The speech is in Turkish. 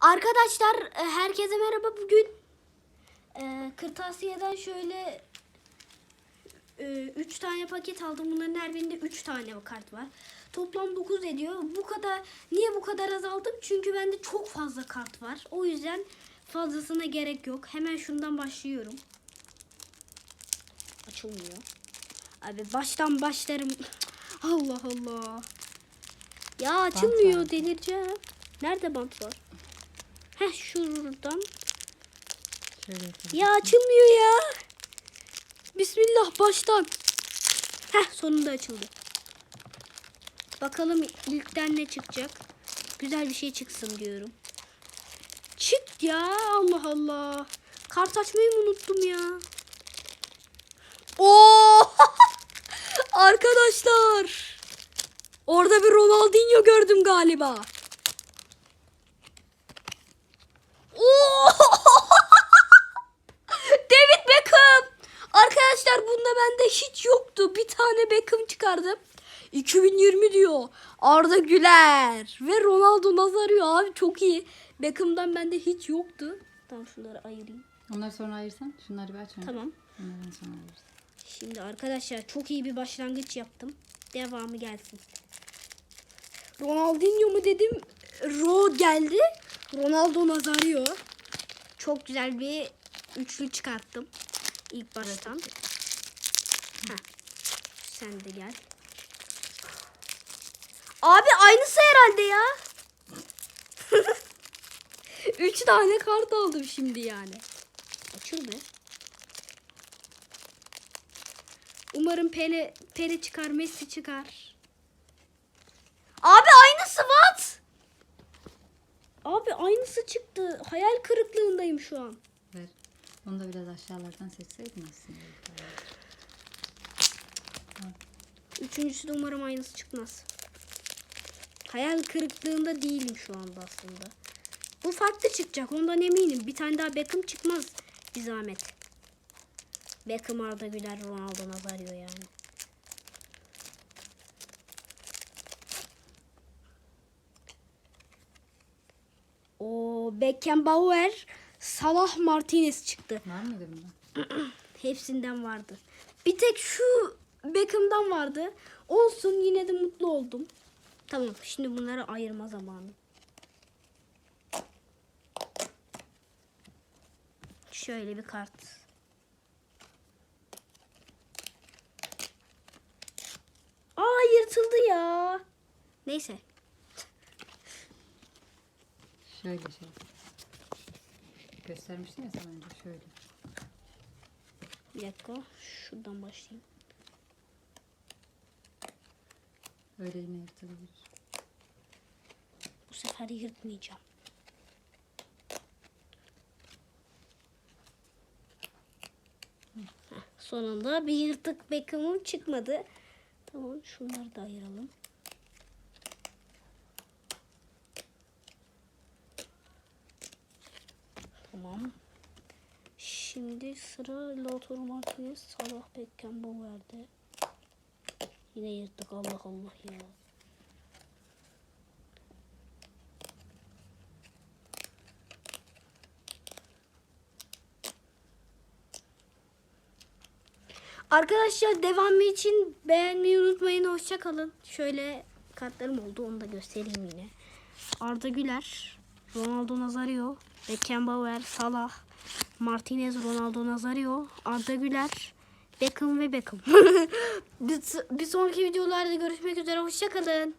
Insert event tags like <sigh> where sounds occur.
Arkadaşlar e, herkese merhaba bugün. e, kırtasiyeden şöyle 3 tane paket aldım. Bunların her birinde 3 tane kart var. Toplam 9 ediyor. Bu kadar niye bu kadar azaldım? Çünkü bende çok fazla kart var. O yüzden fazlasına gerek yok. Hemen şundan başlıyorum. Açılmıyor. Abi baştan başlarım. <laughs> Allah Allah. Ya açılmıyor delireceğim. Nerede bant var? Heh şuradan. Şöyle yapalım. Ya açılmıyor ya. Bismillah baştan. Heh sonunda açıldı. Bakalım ilkten ne çıkacak. Güzel bir şey çıksın diyorum. Çık ya Allah Allah. Kart açmayı unuttum ya? Oo! <laughs> Arkadaşlar. Orada bir Ronaldinho gördüm galiba. Oo! <laughs> David Beckham. Arkadaşlar bunda bende hiç yoktu. Bir tane Beckham çıkardım. 2020 diyor. Arda Güler ve Ronaldo Nazario abi çok iyi. Beckham'dan bende hiç yoktu. Tamam şunları ayırayım. Onları sonra ayırsan. Şunları bir aç önce. Tamam. Onları sonra ayırırsın. Şimdi arkadaşlar çok iyi bir başlangıç yaptım. Devamı gelsin. Ronaldinho mu dedim? Ro geldi. Ronaldo Nazario. Çok güzel bir üçlü çıkarttım. İlk baştan. Heh. Sen de gel. Abi aynısı herhalde ya. <laughs> Üç tane kart aldım şimdi yani. Açıl be. Umarım Pele, Pele çıkar, Messi çıkar. Abi aynısı what? Aynısı çıktı. Hayal kırıklığındayım şu an. Ver. Onu da biraz aşağılardan seçseydin aslında. Üçüncüsü de umarım aynısı çıkmaz. Hayal kırıklığında değilim şu anda aslında. Bu farklı çıkacak ondan eminim. Bir tane daha Beckham çıkmaz bir zahmet. Beckham Arda Güler Ronaldo Nazario yani. O Beckenbauer Salah Martinez çıktı. Var mıydı bunda? <clears throat> Hepsinden vardı. Bir tek şu Beckham'dan vardı. Olsun yine de mutlu oldum. Tamam şimdi bunları ayırma zamanı. Şöyle bir kart. Aa yırtıldı ya. Neyse. Şöyle şey. Göstermiştim ya sana önce şöyle. Bir dakika. Şuradan başlayayım. Öyle yine yırtılabilir. Bu sefer yırtmayacağım. Heh, Sonunda bir yırtık Beckham'ım çıkmadı. Tamam şunları da ayıralım. Tamam. Şimdi sıra Lautaro Martinez, Salah Beckenbauer'de. Yine yırttık Allah Allah ya. Arkadaşlar devamı için beğenmeyi unutmayın. Hoşça kalın. Şöyle kartlarım oldu. Onu da göstereyim yine. Arda Güler, Ronaldo Nazario, Beckenbauer, Salah, Martinez, Ronaldo Nazario, Arda Güler, Beckham ve Beckham. <laughs> bir, sonraki videolarda görüşmek üzere. Hoşça kalın.